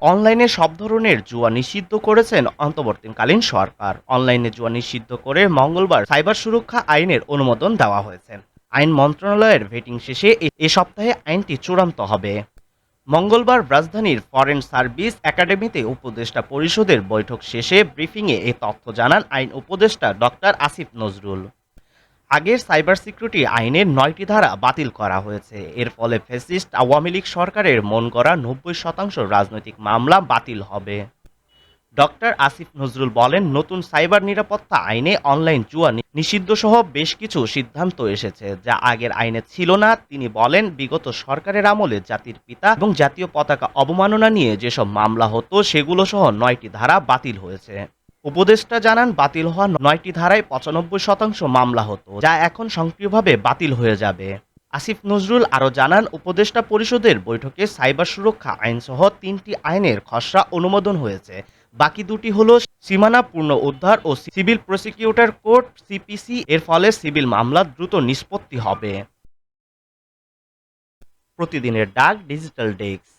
অনলাইনে সব ধরনের জুয়া নিষিদ্ধ করেছেন অন্তর্বর্তীকালীন সরকার। অনলাইনে জুয়া নিষিদ্ধ করে মঙ্গলবার সাইবার সুরক্ষা আইনের অনুমোদন দেওয়া হয়েছে। আইন মন্ত্রণালয়ের ভেটিং শেষে এ- সপ্তাহে আইনটি চূড়ান্ত হবে। মঙ্গলবার রাজধানীর ফরেন সার্ভিস একাডেমিতে উপদেষ্টা পরিষদের বৈঠক শেষে ব্রিফিংয়ে এ তথ্য জানান আইন উপদেষ্টা ডক্টর আসিফ নজরুল। আগের সাইবার সিকিউরিটি আইনের নয়টি ধারা বাতিল করা হয়েছে। এর ফলে ফেসিস্ট আওয়ামী লীগ সরকারের মন করা নব্বই শতাংশ রাজনৈতিক মামলা বাতিল হবে। ডক্টর আসিফ নজরুল বলেন, নতুন সাইবার নিরাপত্তা আইনে অনলাইন জুয়া নিষিদ্ধ সহ বেশ কিছু সিদ্ধান্ত এসেছে, যা আগের আইনে ছিল না। তিনি বলেন, বিগত সরকারের আমলে জাতির পিতা এবং জাতীয় পতাকা অবমাননা নিয়ে যেসব মামলা হতো, সেগুলো সহ নয়টি ধারা বাতিল হয়েছে। উপদেষ্টা জানান, বাতিল হওয়া নয়টি ধারায় পঁচানব্বই শতাংশ মামলা হতো, যা এখন সক্রিয়ভাবে বাতিল হয়ে যাবে। আসিফ নজরুল আরও জানান, উপদেষ্টা পরিষদের বৈঠকে সাইবার সুরক্ষা আইনসহ তিনটি আইনের খসড়া অনুমোদন হয়েছে। বাকি দুটি হলো সীমানা পূর্ণ উদ্ধার ও সিভিল প্রসিকিউটর কোর্ট, সিপিসি, এর ফলে সিভিল মামলা দ্রুত নিষ্পত্তি হবে। প্রতিদিনের ডাক, ডিজিটাল ডেস্ক।